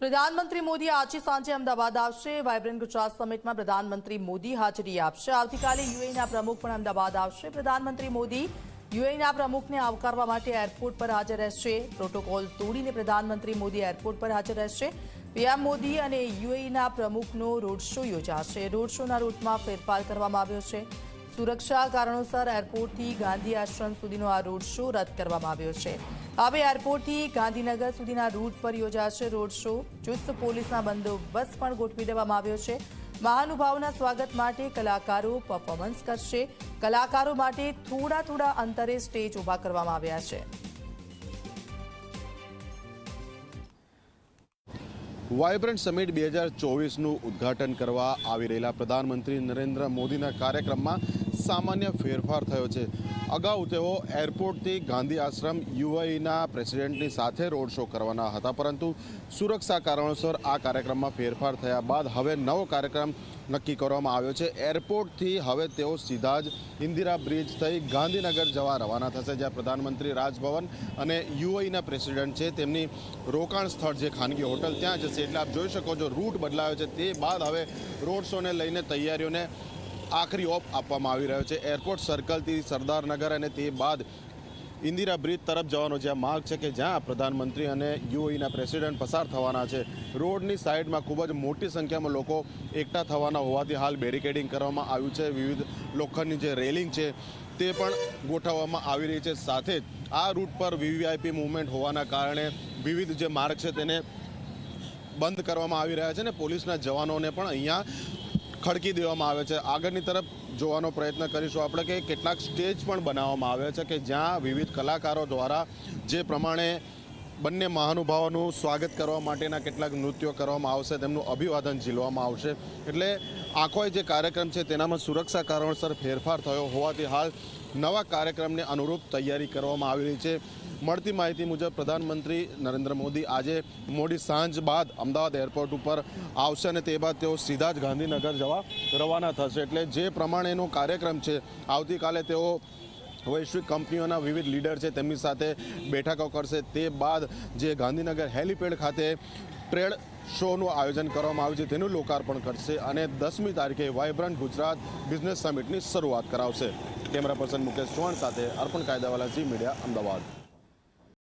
પ્રધાનમંત્રી મોદી આજે સાંજે અમદાવાદ આવશે. વાયબ્રન્ટ ગુજરાત સમિટમાં પ્રધાનમંત્રી મોદી હાજરી આપશે. આવતીકાલે યુએઈના પ્રમુખ પણ અમદાવાદ આવશે. પ્રધાનમંત્રી મોદી યુએઈના પ્રમુખને આવકારવા માટે એરપોર્ટ પર હાજર રહેશે. પ્રોટોકોલ તોડીને પ્રધાનમંત્રી મોદી એરપોર્ટ પર હાજર રહેશે. પીએમ મોદી અને યુએઈના પ્રમુખનો રોડ શો યોજાશે. રોડ શોના રૂટમાં ફેરફાર કરવામાં આવ્યો છે. સુરક્ષા કારણોસર એરપોર્ટથી ગાંધી આશ્રમ સુધીનો આ રોડ શો રદ કરવામાં આવ્યો છે. હવે એરપોર્ટથી ગાંધીનગર સુધીના રૂટ પર યોજાશે રોડ શો. ચુસ્ત પોલીસના બંદોબસ્ત પણ ગોઠવી દેવામાં આવ્યો છે. મહાનુભાવોના સ્વાગત માટે કલાકારો પરફોર્મન્સ કરશે. કલાકારો માટે થોડા થોડા અંતરે સ્ટેજ ઊભા કરવામાં આવ્યા છે. વાયબ્રન્ટ સમિટ બે હજાર ચોવીસનું ઉદ્ઘાટન કરવા આવી રહેલા પ્રધાનમંત્રી નરેન્દ્ર મોદીના કાર્યક્રમમાં સામાન્ય ફેરફાર થયો છે. અગાઉ તેઓ એરપોર્ટથી ગાંધી આશ્રમ, યુએઈના પ્રેસિડેન્ટની સાથે રોડ શો કરવાના હતા, પરંતુ સુરક્ષા કારણોસર આ કાર્યક્રમમાં ફેરફાર થયા બાદ હવે નવો કાર્યક્રમ નક્કી કરવામાં આવ્યો છે. એરપોર્ટથી હવે તેઓ સીધા જ ઇન્દિરા બ્રિજ થઈ ગાંધીનગર જવા રવાના થશે, જ્યાં પ્રધાનમંત્રી રાજભવન અને યુએઈના પ્રેસિડેન્ટ છે. તેમની રોકાણ સ્થળ જે ખાનગી હોટલ ત્યાં જશે એટલે આપ જોઈ શકો છો રૂટ બદલાયો છે. તે બાદ હવે રોડ શોને લઈને તૈયારીઓને આખરી ઓપ આપવામાં આવી રહ્યો છે. એરપોર્ટ સર્કલથી સરદારનગર અને તે બાદ ઇન્દિરા બ્રિજ તરફ જવાનો જે માર્ગ છે કે જ્યાં પ્રધાનમંત્રી અને યુએઈના પ્રેસિડેન્ટ પસાર થવાના છે. રોડની સાઈડમાં ખૂબ જ મોટી સંખ્યામાં લોકો એકઠા થવાના હોવાથી હાલ બેરિકેડિંગ કરવામાં આવ્યું છે. વિવિધ લોખંડની જે રેલિંગ છે તે પણ ગોઠવવામાં આવી રહી છે. સાથે જ આ રૂટ પર વીવીઆઈપી મુવમેન્ટ હોવાના કારણે વિવિધ જે માર્ગ છે તેને બંધ કરવામાં આવી રહ્યા છે ને પોલીસના જવાનોને પણ અહીંયા ખડકી દેવામાં આવે છે. આગળની તરફ જોવાનો પ્રયત્ન કરીશું આપણે કે કેટલાક સ્ટેજ પણ બનાવવામાં આવ્યા છે કે જ્યાં વિવિધ કલાકારો દ્વારા જે પ્રમાણે બંને મહાનુભાવોનું સ્વાગત કરવા માટેના કેટલાક નૃત્યો કરવામાં આવશે, તેમનું અભિવાદન ઝીલવામાં આવશે. એટલે આખો જે કાર્યક્રમ છે તેનામાં સુરક્ષા કારણોસર ફેરફાર થયો હોવાથી હાલ નવા કાર્યક્રમને અનુરૂપ તૈયારી કરવામાં આવી રહી છે. મળતી માહિતી મુજબ પ્રધાનમંત્રી નરેન્દ્ર મોદી આજે મોડી સાંજ બાદ અમદાવાદ એરપોર્ટ ઉપર આવશે અને તે બાદ તેઓ સીધા જ ગાંધીનગર જવા રવાના થશે. એટલે જે પ્રમાણેનો કાર્યક્રમ છે, આવતીકાલે તેઓ વૈશ્વિક કંપનીઓના વિવિધ લીડર છે, તેમની સાથે બેઠકો કરશે. તે બાદ જે ગાંધીનગર હેલિપેડ ખાતે ટ્રેડ શોનું આયોજન કરવામાં આવ્યું છે, તેનું લોકાર્પણ કરશે અને દસમી તારીખે વાયબ્રન્ટ ગુજરાત બિઝનેસ સમિટની શરૂઆત કરાવશે. કેમેરા પર્સન મુકેશ ચૌહાણ સાથે અર્પણ કાયદાવાલા ઝી મીડિયા, અમદાવાદ.